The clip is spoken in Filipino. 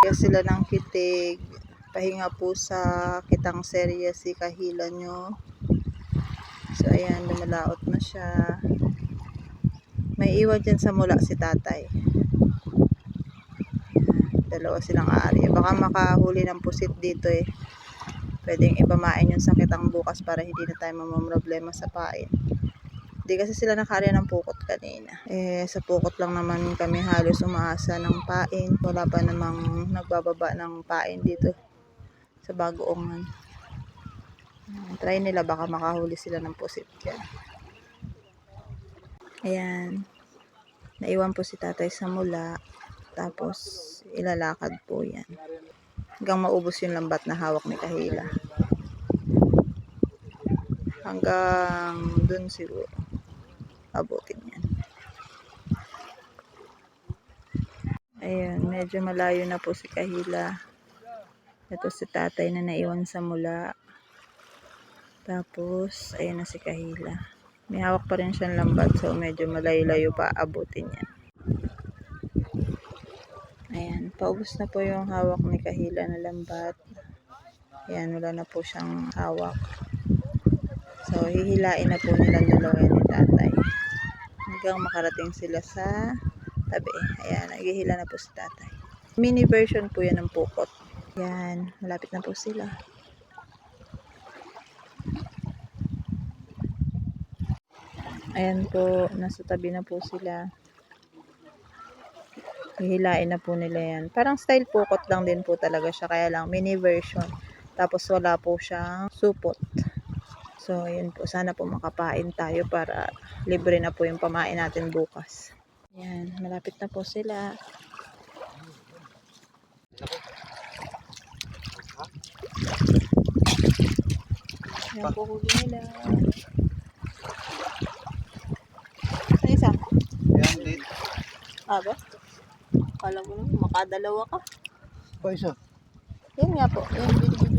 Sila ng kitig. Pahinga po sa kitang serya si kahila nyo. So, ayan, lumalaot na siya. May iwan dyan sa mula si tatay. Dalawa silang ari. Baka makahuli ng pusit dito eh. Pwedeng ipamain yung sakitang bukas para hindi na tayo mamamroblema sa pain. Hindi kasi sila nakarya ng pukot kanina. Eh, sa pukot lang naman kami halos umaasa ng pain. Wala pa namang nagbababa ng pain dito sa bagoongan. Ayan, Try nila baka makahuli sila ng pusit dyan. Ayan. Naiwan po si tatay sa mula. Tapos, ilalakad po yan. Hanggang maubos yung lambat na hawak ni Kahila. Hanggang dun siguro. Abutin yan. Ayun, medyo malayo na po si Kahila. Ito si tatay na naiwan sa mula. Tapos, ayun na si Kahila. May hawak pa rin siyang lambat so medyo malayo-layo pa abutin yan. Ayan, paubos na po yung hawak ni Kahila na lambat. Ayan, wala na po siyang hawak. So, hihilain na po nila dalawa ni tatay. Hanggang makarating sila sa tabi. Ayan, naghihila na po si tatay. Mini version po yan ng pukot. Ayan, malapit na po sila. Ayan po, nasa tabi na po sila. Hihilain na po nila yan. Parang style pukot lang din po talaga siya. Kaya lang mini version. Tapos wala po siyang supot. So, yun po. Sana po makapain tayo para libre na po yung pamain natin bukas. Yan. Malapit na po sila. Yan po huli nila. Ay, isa. Yan, date. Aba? Kala mo naman, makadalawa ka. Pa isa. Yan nga po. Yan, binibigyan